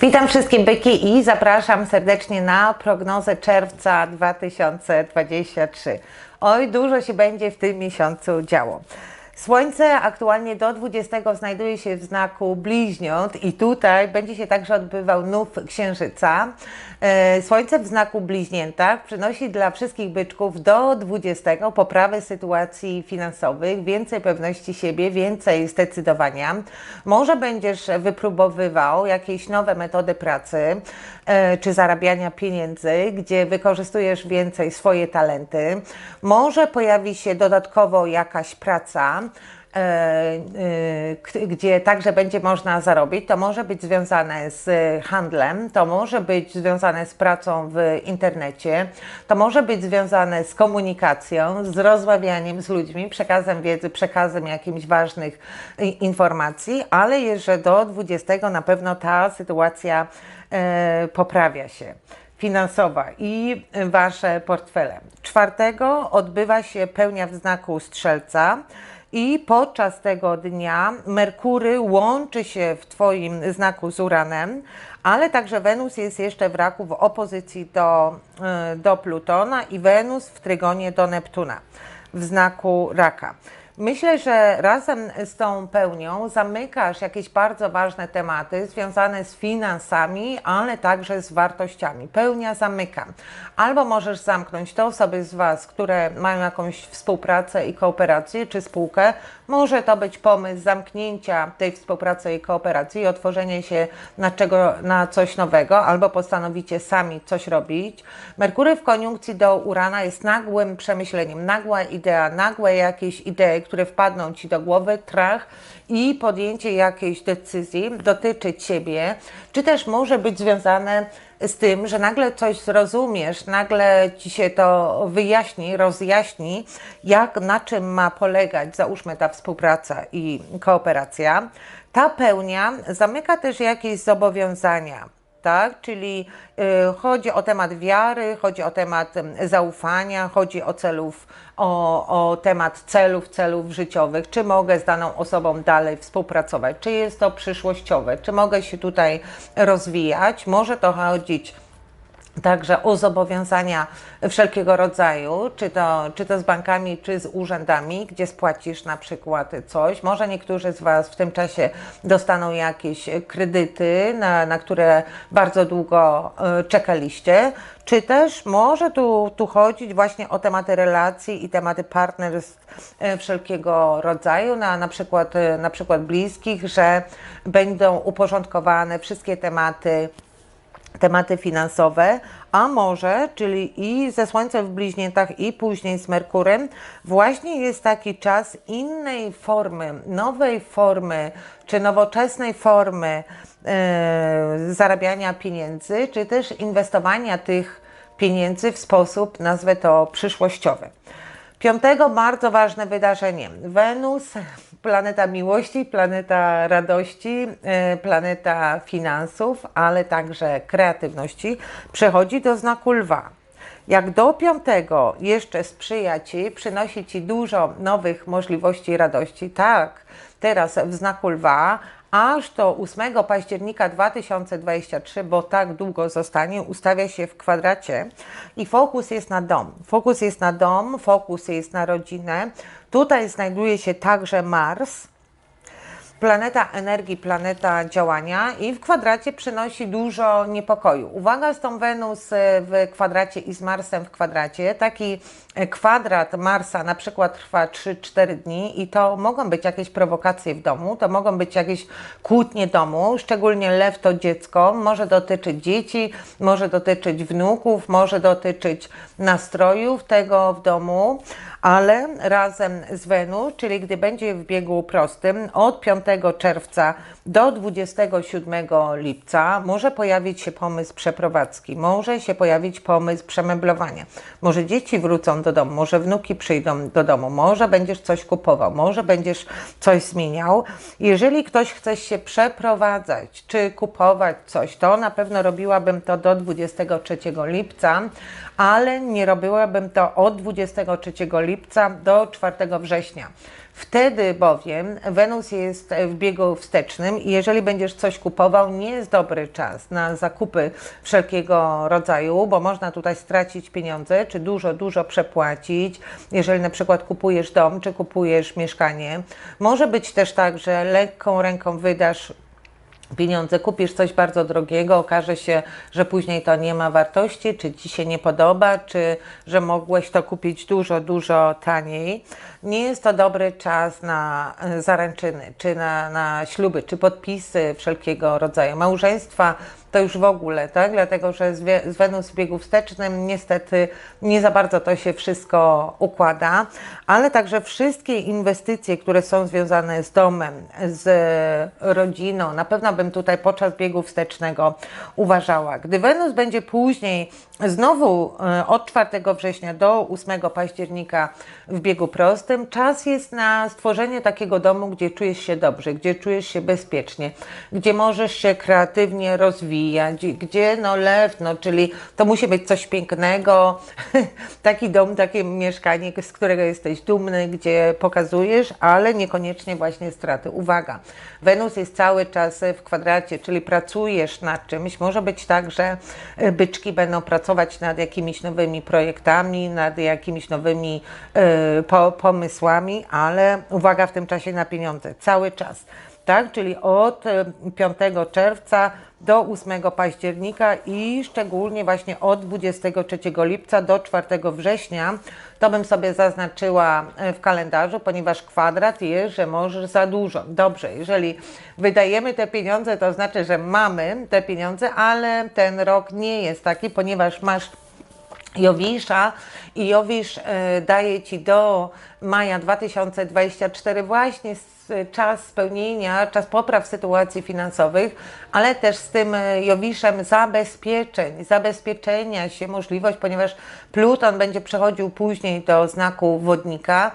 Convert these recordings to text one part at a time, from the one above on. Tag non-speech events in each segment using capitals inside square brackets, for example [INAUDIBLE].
Witam wszystkie byki i zapraszam serdecznie na prognozę czerwca 2023. Oj, dużo się będzie w tym miesiącu działo. Słońce aktualnie do 20 znajduje się w znaku bliźniąt i tutaj będzie się także odbywał nów księżyca. E, Słońce w znaku bliźniętach przynosi dla wszystkich byczków do 20 poprawę sytuacji finansowych, więcej pewności siebie, więcej zdecydowania. Może będziesz wypróbowywał jakieś nowe metody pracy e, czy zarabiania pieniędzy, gdzie wykorzystujesz więcej swoje talenty. Może pojawi się dodatkowo jakaś praca, gdzie także będzie można zarobić. To może być związane z handlem, to może być związane z pracą w internecie, to może być związane z komunikacją, z rozmawianiem z ludźmi, przekazem wiedzy, przekazem jakichś ważnych informacji, ale jeszcze do 20 na pewno ta sytuacja e, poprawia się finansowa i Wasze portfele. Czwartego odbywa się pełnia w znaku Strzelca i podczas tego dnia Merkury łączy się w Twoim znaku z Uranem, ale także Wenus jest jeszcze w raku w opozycji do, y, do Plutona i Wenus w trygonie do Neptuna w znaku Raka. Myślę, że razem z tą pełnią zamykasz jakieś bardzo ważne tematy związane z finansami, ale także z wartościami. Pełnia zamyka. Albo możesz zamknąć te osoby z Was, które mają jakąś współpracę i kooperację, czy spółkę. Może to być pomysł zamknięcia tej współpracy i kooperacji i otworzenie się na, czego, na coś nowego, albo postanowicie sami coś robić. Merkury w koniunkcji do Urana jest nagłym przemyśleniem, nagła idea, nagłe jakieś idee, które wpadną Ci do głowy, trach i podjęcie jakiejś decyzji dotyczy Ciebie, czy też może być związane z tym, że nagle coś zrozumiesz, nagle Ci się to wyjaśni, rozjaśni, jak, na czym ma polegać, załóżmy, ta współpraca i kooperacja. Ta pełnia zamyka też jakieś zobowiązania tak? Czyli y, chodzi o temat wiary, chodzi o temat em, zaufania, chodzi o celów, o, o temat celów, celów życiowych, czy mogę z daną osobą dalej współpracować, czy jest to przyszłościowe, czy mogę się tutaj rozwijać, może to chodzić Także o zobowiązania wszelkiego rodzaju, czy to, czy to z bankami, czy z urzędami, gdzie spłacisz na przykład coś. Może niektórzy z Was w tym czasie dostaną jakieś kredyty, na, na które bardzo długo e, czekaliście, czy też może tu, tu chodzić właśnie o tematy relacji i tematy partnerstw e, wszelkiego rodzaju, na, na, przykład, e, na przykład bliskich, że będą uporządkowane wszystkie tematy tematy finansowe, a może, czyli i ze Słońcem w bliźniętach i później z Merkurem, właśnie jest taki czas innej formy, nowej formy, czy nowoczesnej formy e, zarabiania pieniędzy, czy też inwestowania tych pieniędzy w sposób, nazwę to, przyszłościowy. Piątego bardzo ważne wydarzenie. Wenus, planeta miłości, planeta radości, e, planeta finansów, ale także kreatywności, przechodzi do znaku lwa. Jak do piątego jeszcze sprzyja Ci, przynosi Ci dużo nowych możliwości radości, tak, teraz w znaku lwa, aż do 8 października 2023, bo tak długo zostanie, ustawia się w kwadracie i fokus jest na dom. Fokus jest na dom, fokus jest na rodzinę. Tutaj znajduje się także Mars, planeta energii, planeta działania i w kwadracie przynosi dużo niepokoju. Uwaga z tą Wenus e, w kwadracie i z Marsem w kwadracie. Taki e, kwadrat Marsa na przykład trwa 3-4 dni i to mogą być jakieś prowokacje w domu, to mogą być jakieś kłótnie domu, szczególnie lew to dziecko, może dotyczyć dzieci, może dotyczyć wnuków, może dotyczyć nastrojów tego w domu, ale razem z Wenus, czyli gdy będzie w biegu prostym od 5 czerwca do 27 lipca może pojawić się pomysł przeprowadzki, może się pojawić pomysł przemeblowania. Może dzieci wrócą do domu, może wnuki przyjdą do domu, może będziesz coś kupował, może będziesz coś zmieniał. Jeżeli ktoś chce się przeprowadzać czy kupować coś, to na pewno robiłabym to do 23 lipca, ale nie robiłabym to od 23 lipca do 4 września. Wtedy bowiem Wenus jest w biegu wstecznym i jeżeli będziesz coś kupował, nie jest dobry czas na zakupy wszelkiego rodzaju, bo można tutaj stracić pieniądze, czy dużo, dużo przepłacić. Jeżeli na przykład kupujesz dom, czy kupujesz mieszkanie, może być też tak, że lekką ręką wydasz pieniądze, kupisz coś bardzo drogiego, okaże się, że później to nie ma wartości, czy ci się nie podoba, czy że mogłeś to kupić dużo, dużo taniej. Nie jest to dobry czas na e, zaręczyny, czy na, na śluby, czy podpisy wszelkiego rodzaju. Małżeństwa to już w ogóle, tak? Dlatego, że z, Wenus w biegu wstecznym niestety nie za bardzo to się wszystko układa, ale także wszystkie inwestycje, które są związane z domem, z rodziną, na pewno bym tutaj podczas biegu wstecznego uważała. Gdy Wenus będzie później znowu e, od 4 września do 8 października w biegu prostym, czas jest na stworzenie takiego domu, gdzie czujesz się dobrze, gdzie czujesz się bezpiecznie, gdzie możesz się kreatywnie rozwijać, gdzie no lew, no czyli to musi być coś pięknego, [LAUGHS] taki dom, takie mieszkanie, z którego jesteś dumny, gdzie pokazujesz, ale niekoniecznie właśnie straty. Uwaga, Wenus jest cały czas w kwadracie, czyli pracujesz nad czymś. Może być tak, że e, byczki będą pracować nad jakimiś nowymi projektami, nad jakimiś nowymi e, po, pomysłami, ale uwaga w tym czasie na pieniądze, cały czas. Tak, czyli od e, 5 czerwca do 8 października i szczególnie właśnie od 23 lipca do 4 września. To bym sobie zaznaczyła e, w kalendarzu, ponieważ kwadrat jest, że możesz za dużo. Dobrze, jeżeli wydajemy te pieniądze, to znaczy, że mamy te pieniądze, ale ten rok nie jest taki, ponieważ masz Jowisza i Jowisz e, daje Ci do maja 2024 właśnie czas spełnienia, czas popraw sytuacji finansowych, ale też z tym e, Jowiszem zabezpieczeń, zabezpieczenia się, możliwość, ponieważ Pluton będzie przechodził później do znaku wodnika.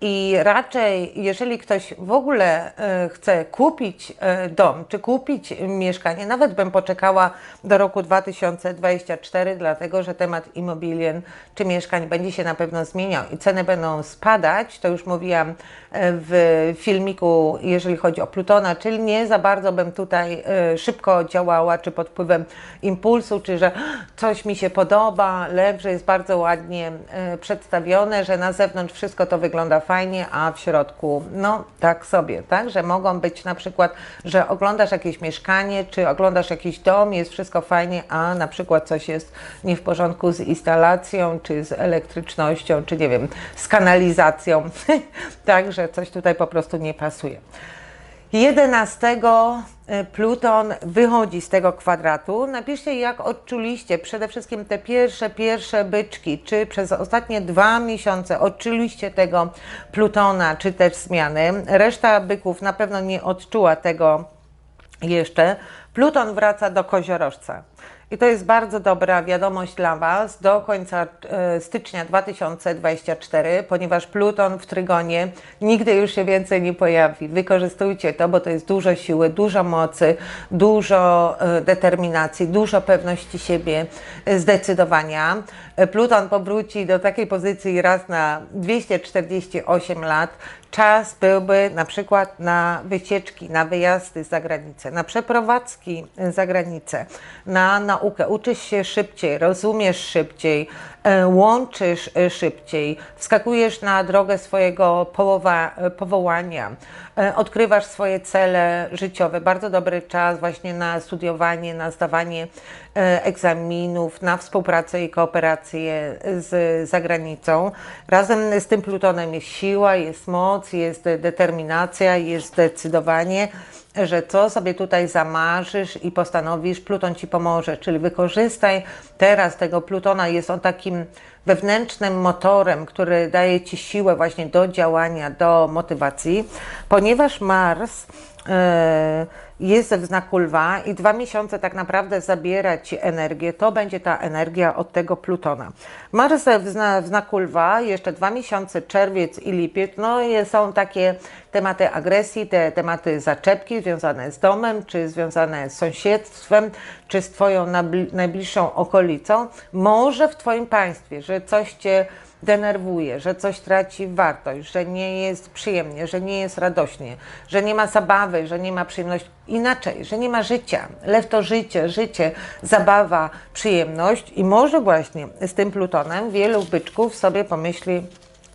I raczej, jeżeli ktoś w ogóle e, chce kupić e, dom, czy kupić mieszkanie, nawet bym poczekała do roku 2024, dlatego że temat immobilien czy mieszkań będzie się na pewno zmieniał i ceny będą spadać. To już mówiłam e, w filmiku, jeżeli chodzi o Plutona, czyli nie za bardzo bym tutaj szybko działała, czy pod wpływem impulsu, czy że coś mi się podoba, lew, że jest bardzo ładnie przedstawione, że na zewnątrz wszystko to wygląda fajnie, a w środku, no tak sobie, tak, że mogą być na przykład, że oglądasz jakieś mieszkanie, czy oglądasz jakiś dom, jest wszystko fajnie, a na przykład coś jest nie w porządku z instalacją, czy z elektrycznością, czy nie wiem, z kanalizacją, [LAUGHS] tak, że coś tutaj po prostu nie pasuje. 11 y, Pluton wychodzi z tego kwadratu. Napiszcie, jak odczuliście przede wszystkim te pierwsze, pierwsze byczki, czy przez ostatnie dwa miesiące odczuliście tego Plutona, czy też zmiany. Reszta byków na pewno nie odczuła tego jeszcze. Pluton wraca do koziorożca. I to jest bardzo dobra wiadomość dla Was do końca e, stycznia 2024, ponieważ Pluton w Trygonie nigdy już się więcej nie pojawi. Wykorzystujcie to, bo to jest dużo siły, dużo mocy, dużo e, determinacji, dużo pewności siebie, e, zdecydowania. Pluton powróci do takiej pozycji raz na 248 lat. Czas byłby na przykład na wycieczki, na wyjazdy za granicę, na przeprowadzki za granicę, na naukę. Uczysz się szybciej, rozumiesz szybciej, łączysz e, szybciej, wskakujesz na drogę swojego połowa, e, powołania, e, odkrywasz swoje cele życiowe. Bardzo dobry czas właśnie na studiowanie, na zdawanie e, egzaminów, na współpracę i kooperację z zagranicą. Razem z tym Plutonem jest siła, jest moc, jest determinacja, jest zdecydowanie, że co sobie tutaj zamarzysz i postanowisz, Pluton Ci pomoże. Czyli wykorzystaj teraz tego Plutona, jest on takim wewnętrznym motorem, który daje Ci siłę właśnie do działania, do motywacji, ponieważ Mars jest w znaku lwa i dwa miesiące tak naprawdę zabiera Ci energię, to będzie ta energia od tego Plutona. Mars w, zna, znaku lwa, jeszcze dwa miesiące, czerwiec i lipiec, no są takie tematy agresji, te tematy zaczepki związane z domem, czy związane z sąsiedztwem, czy z Twoją najbliższą okolicą, może w Twoim państwie, że coś Cię denerwuje, że coś traci wartość, że nie jest przyjemnie, że nie jest radośnie, że nie ma zabawy, że nie ma przyjemności. Inaczej, że nie ma życia. Lew to życie, życie, zabawa, przyjemność i może właśnie z tym Plutonem wielu byczków sobie pomyśli,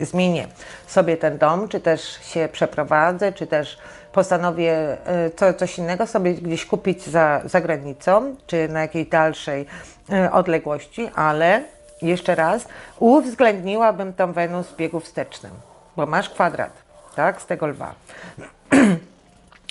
zmienię sobie ten dom, czy też się przeprowadzę, czy też postanowię e, co, coś innego sobie gdzieś kupić za, za granicą, czy na jakiejś dalszej e, odległości, ale jeszcze raz uwzględniłabym tą Wenus w biegu wstecznym, bo masz kwadrat, tak, z tego lwa. [CLEARS THROAT]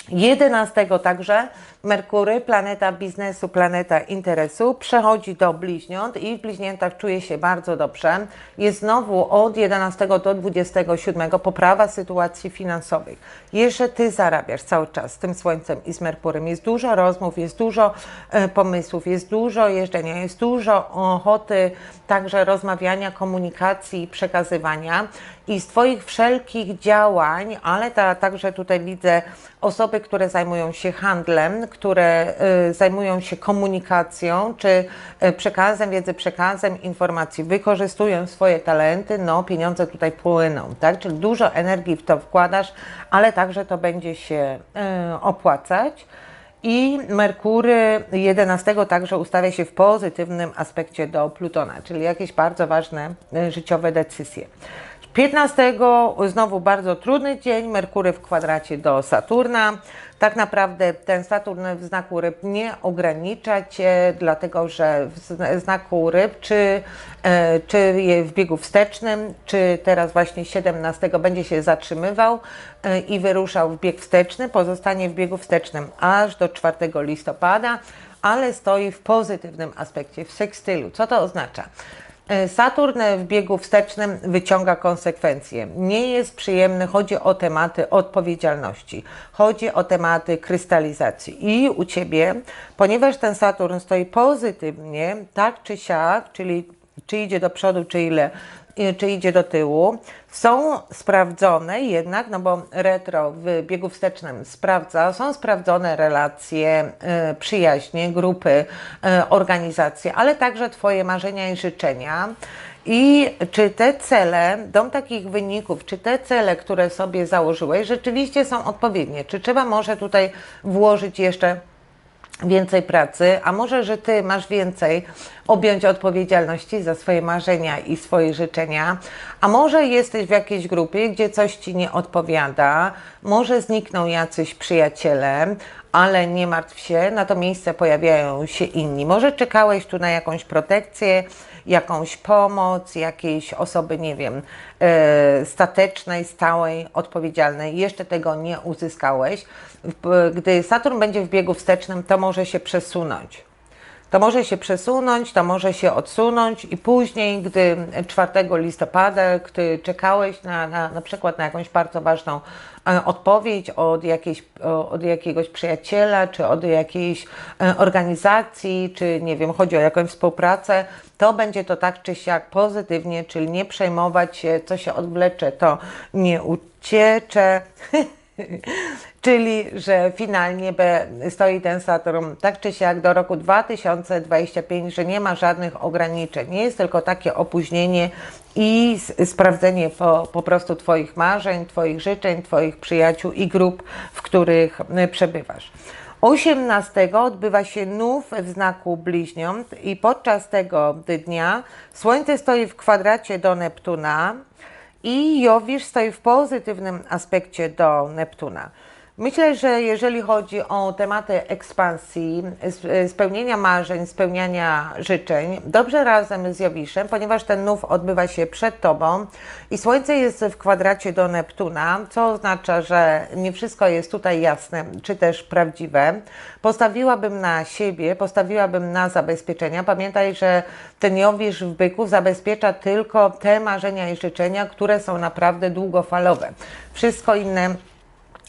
11 także Merkury, planeta biznesu, planeta interesu, przechodzi do bliźniąt i w bliźniętach czuje się bardzo dobrze. Jest znowu od 11 do 27 poprawa sytuacji finansowych. Jeszcze Ty zarabiasz cały czas z tym Słońcem i z Merkurem. Jest dużo rozmów, jest dużo e, pomysłów, jest dużo jeżdżenia, jest dużo ochoty także rozmawiania, komunikacji, przekazywania i z Twoich wszelkich działań, ale ta, także tutaj widzę osoby, które zajmują się handlem, które y, zajmują się komunikacją, czy y, przekazem wiedzy, przekazem informacji, wykorzystują swoje talenty, no pieniądze tutaj płyną, tak? Czyli dużo energii w to wkładasz, ale także to będzie się y, opłacać. I Merkury 11 także ustawia się w pozytywnym aspekcie do Plutona, czyli jakieś bardzo ważne życiowe decyzje. 15 znowu bardzo trudny dzień, Merkury w kwadracie do Saturna. Tak naprawdę ten Saturn w znaku ryb nie ogranicza Cię, dlatego że w znaku ryb, czy, e, czy w biegu wstecznym, czy teraz właśnie 17 będzie się zatrzymywał e, i wyruszał w bieg wsteczny, pozostanie w biegu wstecznym aż do 4 listopada, ale stoi w pozytywnym aspekcie, w sekstylu. Co to oznacza? E, Saturn w biegu wstecznym wyciąga konsekwencje. Nie jest przyjemny, chodzi o tematy odpowiedzialności, chodzi o tematy krystalizacji. I u Ciebie, ponieważ ten Saturn stoi pozytywnie, tak czy siak, czyli czy idzie do przodu, czy ile, czy idzie do tyłu, są sprawdzone jednak, no bo retro w biegu wstecznym sprawdza, są sprawdzone relacje, y, przyjaźnie, grupy, y, organizacje, ale także Twoje marzenia i życzenia. I czy te cele, dom takich wyników, czy te cele, które sobie założyłeś, rzeczywiście są odpowiednie? Czy trzeba może tutaj włożyć jeszcze więcej pracy, a może, że ty masz więcej objąć odpowiedzialności za swoje marzenia i swoje życzenia, a może jesteś w jakiejś grupie, gdzie coś ci nie odpowiada, może znikną jacyś przyjaciele, ale nie martw się, na to miejsce pojawiają się inni. Może czekałeś tu na jakąś protekcję, jakąś pomoc, jakiejś osoby, nie wiem, e, statecznej, stałej, odpowiedzialnej. Jeszcze tego nie uzyskałeś. Gdy Saturn będzie w biegu wstecznym, to może się przesunąć. To może się przesunąć, to może się odsunąć i później, gdy 4 listopada, gdy czekałeś na, na, na przykład na jakąś bardzo ważną odpowiedź od, jakiejś, od jakiegoś przyjaciela, czy od jakiejś e, organizacji, czy nie wiem, chodzi o jakąś współpracę, to będzie to tak czy siak pozytywnie, czyli nie przejmować się, co się odwlecze, to nie uciecze. [LAUGHS] Czyli, że finalnie stoi ten Saturn tak czy siak do roku 2025, że nie ma żadnych ograniczeń. Nie jest tylko takie opóźnienie i sprawdzenie po, po prostu Twoich marzeń, Twoich życzeń, Twoich przyjaciół i grup, w których przebywasz. 18 odbywa się nów w znaku bliźniąt i podczas tego dnia Słońce stoi w kwadracie do Neptuna i Jowisz stoi w pozytywnym aspekcie do Neptuna. Myślę, że jeżeli chodzi o tematy ekspansji, spełnienia marzeń, spełniania życzeń, dobrze razem z Jowiszem, ponieważ ten nów odbywa się przed Tobą i Słońce jest w kwadracie do Neptuna, co oznacza, że nie wszystko jest tutaj jasne, czy też prawdziwe. Postawiłabym na siebie, postawiłabym na zabezpieczenia. Pamiętaj, że ten Jowisz w byku zabezpiecza tylko te marzenia i życzenia, które są naprawdę długofalowe. Wszystko inne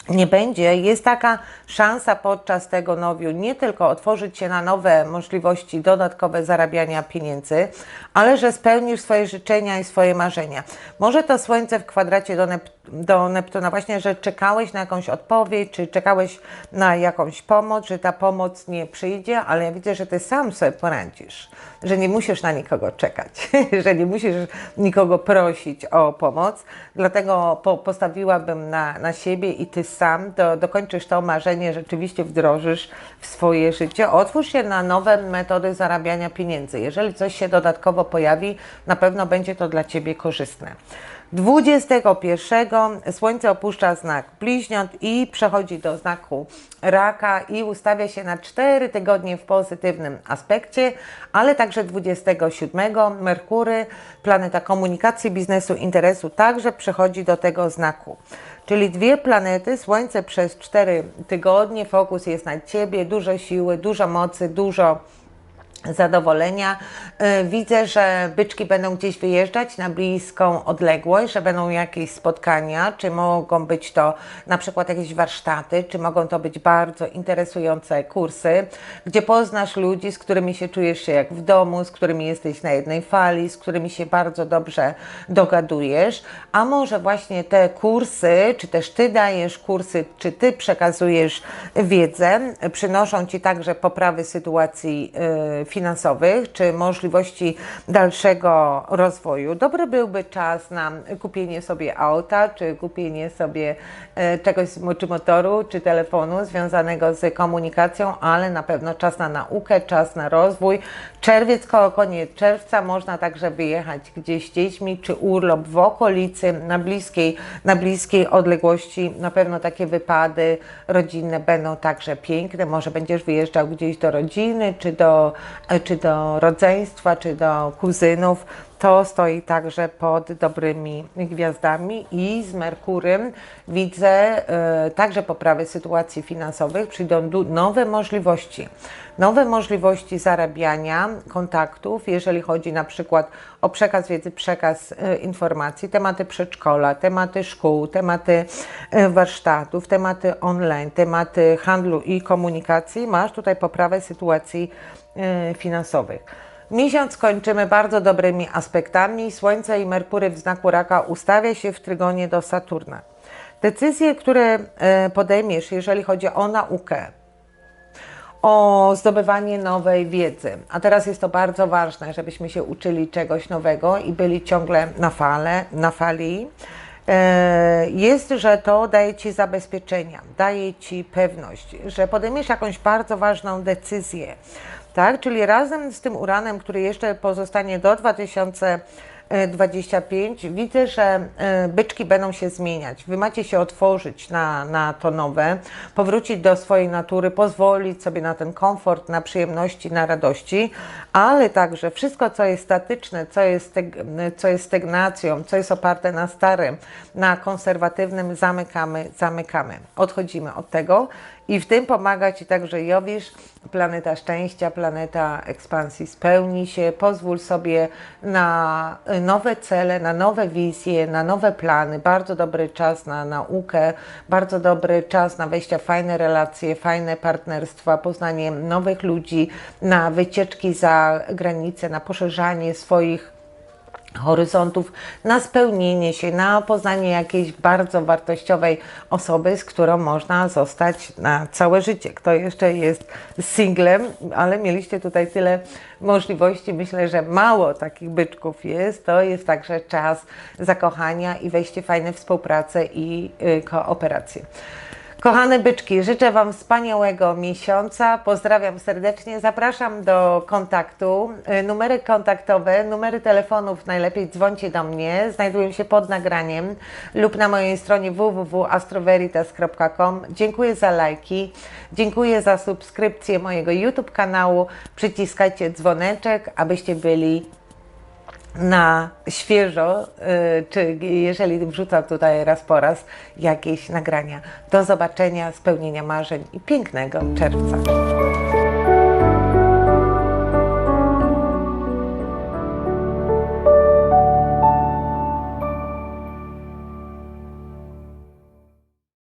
nie będzie, jest taka szansa podczas tego nowiu nie tylko otworzyć się na nowe możliwości dodatkowe zarabiania pieniędzy, ale że spełnisz swoje życzenia i swoje marzenia. Może to słońce w kwadracie do, do Neptuna. Właśnie, że czekałeś na jakąś odpowiedź, czy czekałeś na jakąś pomoc, że ta pomoc nie przyjdzie, ale ja widzę, że ty sam sobie poradzisz, że nie musisz na nikogo czekać, [LAUGHS] że nie musisz nikogo prosić o pomoc, dlatego po, postawiłabym na, na siebie i ty sam do, dokończysz to marzenie, rzeczywiście wdrożysz w swoje życie. Otwórz się na nowe metody zarabiania pieniędzy. Jeżeli coś się dodatkowo pojawi, na pewno będzie to dla ciebie korzystne. 21 Słońce opuszcza znak bliźniąt i przechodzi do znaku raka i ustawia się na 4 tygodnie w pozytywnym aspekcie, ale także 27 Merkury, planeta komunikacji, biznesu, interesu, także przechodzi do tego znaku. Czyli dwie planety, Słońce przez 4 tygodnie, fokus jest na Ciebie, dużo siły, dużo mocy, dużo zadowolenia. Y, Widzę, że byczki będą gdzieś wyjeżdżać na bliską odległość, że będą jakieś spotkania, czy mogą być to na przykład jakieś warsztaty, czy mogą to być bardzo interesujące kursy, gdzie poznasz ludzi, z którymi się czujesz się jak w domu, z którymi jesteś na jednej fali, z którymi się bardzo dobrze dogadujesz, a może właśnie te kursy, czy też Ty dajesz kursy, czy Ty przekazujesz wiedzę, przynoszą Ci także poprawy sytuacji y, finansowych, czy możliwości dalszego rozwoju. Dobry byłby czas na kupienie sobie auta, czy kupienie sobie e, czegoś, czy motoru, czy telefonu związanego z komunikacją, ale na pewno czas na naukę, czas na rozwój. Czerwiec, koło koniec czerwca można także wyjechać gdzieś z dziećmi, czy urlop w okolicy, na bliskiej, na bliskiej odległości. Na pewno takie wypady rodzinne będą także piękne. Może będziesz wyjeżdżał gdzieś do rodziny, czy do, czy do rodzeństwa, czy do kuzynów. To stoi także pod dobrymi gwiazdami i z Merkurym widzę e, także poprawy sytuacji finansowych, przyjdą nowe możliwości. Nowe możliwości zarabiania kontaktów, jeżeli chodzi na przykład o przekaz wiedzy, przekaz e, informacji, tematy przedszkola, tematy szkół, tematy e, warsztatów, tematy online, tematy handlu i komunikacji. Masz tutaj poprawę sytuacji e, finansowych. Miesiąc kończymy bardzo dobrymi aspektami. Słońce i Merkury w znaku raka ustawia się w trygonie do Saturna. Decyzje, które e, podejmiesz, jeżeli chodzi o naukę, o zdobywanie nowej wiedzy. A teraz jest to bardzo ważne, żebyśmy się uczyli czegoś nowego i byli ciągle na, fale, na fali. E, Jest, że to daje Ci zabezpieczenia, daje Ci pewność, że podejmiesz jakąś bardzo ważną decyzję. Tak? Czyli razem z tym uranem, który jeszcze pozostanie do 2025, widzę, że e, byczki będą się zmieniać. Wy macie się otworzyć na, na to nowe, powrócić do swojej natury, pozwolić sobie na ten komfort, na przyjemności, na radości, ale także wszystko, co jest statyczne, co jest, co jest stagnacją, co jest oparte na starym, na konserwatywnym, zamykamy, zamykamy. Odchodzimy od tego i w tym pomaga Ci także Jowisz, planeta szczęścia, planeta ekspansji. Spełni się, pozwól sobie na nowe cele, na nowe wizje, na nowe plany. Bardzo dobry czas na naukę, bardzo dobry czas na wejście w fajne relacje, fajne partnerstwa, poznanie nowych ludzi, na wycieczki za granicę, na poszerzanie swoich horyzontów, na spełnienie się, na poznanie jakiejś bardzo wartościowej osoby, z którą można zostać na całe życie. Kto jeszcze jest singlem, ale mieliście tutaj tyle możliwości, myślę, że mało takich byczków jest, to jest także czas zakochania i wejście w fajne współpracę i y, kooperację. Kochane byczki, życzę Wam wspaniałego miesiąca. Pozdrawiam serdecznie. Zapraszam do kontaktu. Y, Numery kontaktowe, numery telefonów najlepiej dzwońcie do mnie. Znajdują się pod nagraniem lub na mojej stronie www.astroveritas.com. Dziękuję za lajki. Dziękuję za subskrypcję mojego YouTube kanału. Przyciskajcie dzwoneczek, abyście byli na świeżo, y, czy jeżeli wrzucam tutaj raz po raz jakieś nagrania. Do zobaczenia, spełnienia marzeń i pięknego czerwca.